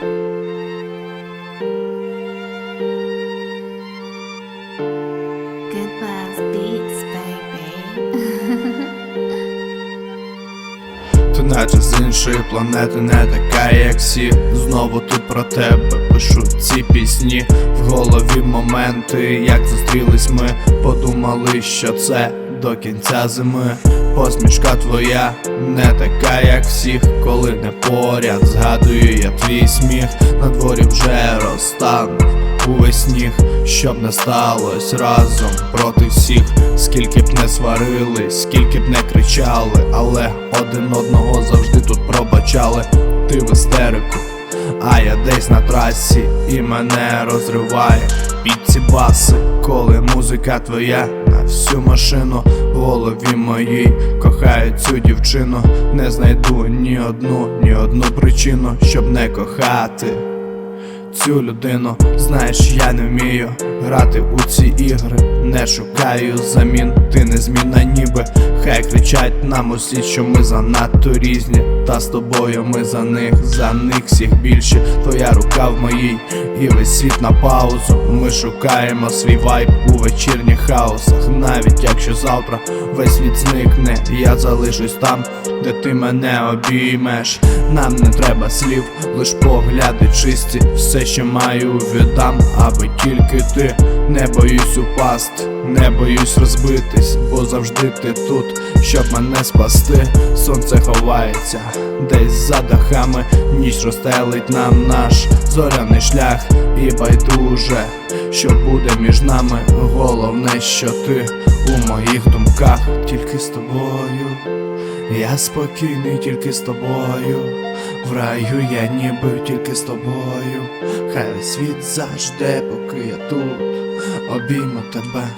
наче з іншої планети, не така, як всі. Знову тут про тебе пишу ці пісні. В голові моменти, як зустрілись ми, подумали, що це до кінця зими. Посмішка твоя не така, як всіх, коли не поряд. Згадую я твій сміх, на дворі вже розтанув увесь сніг, щоб не сталося разом проти всіх, скільки б не сварились, скільки б не кричали, але один одного завжди тут пробачали. Ти в істерику, а я десь на трасі, і мене розриває під ці баси, коли музика твоя всю машину в голові моїй. Кохаю цю дівчину, не знайду ні одну, ні одну причину, щоб не кохати цю людину. Знаєш, я не вмію грати у ці ігри, не шукаю замін, ти не змінна ніби. Хай кричать нам усі, що ми занадто різні. Та з тобою ми за них, за них всіх більше. Твоя рука в моїй, і весь світ на паузу. Ми шукаємо свій вайб у вечірніх хаосах. Навіть якщо завтра весь світ зникне, я залишусь там, де ти мене обіймеш. Нам не треба слів, лиш погляди чисті. Все, що маю, віддам, аби тільки ти не боюсь упасти, не боюсь розбитись, бо завжди ти тут, щоб мене спасти. Сонце ховається десь за дахами, ніч розстелить нам наш зоряний шлях, і байдуже, що буде між нами. Головне, що ти у моїх думках, тільки з тобою. Я спокійний тільки з тобою, в раю я ніби тільки з тобою. Хай світ завжди, поки я тут, обійму тебе.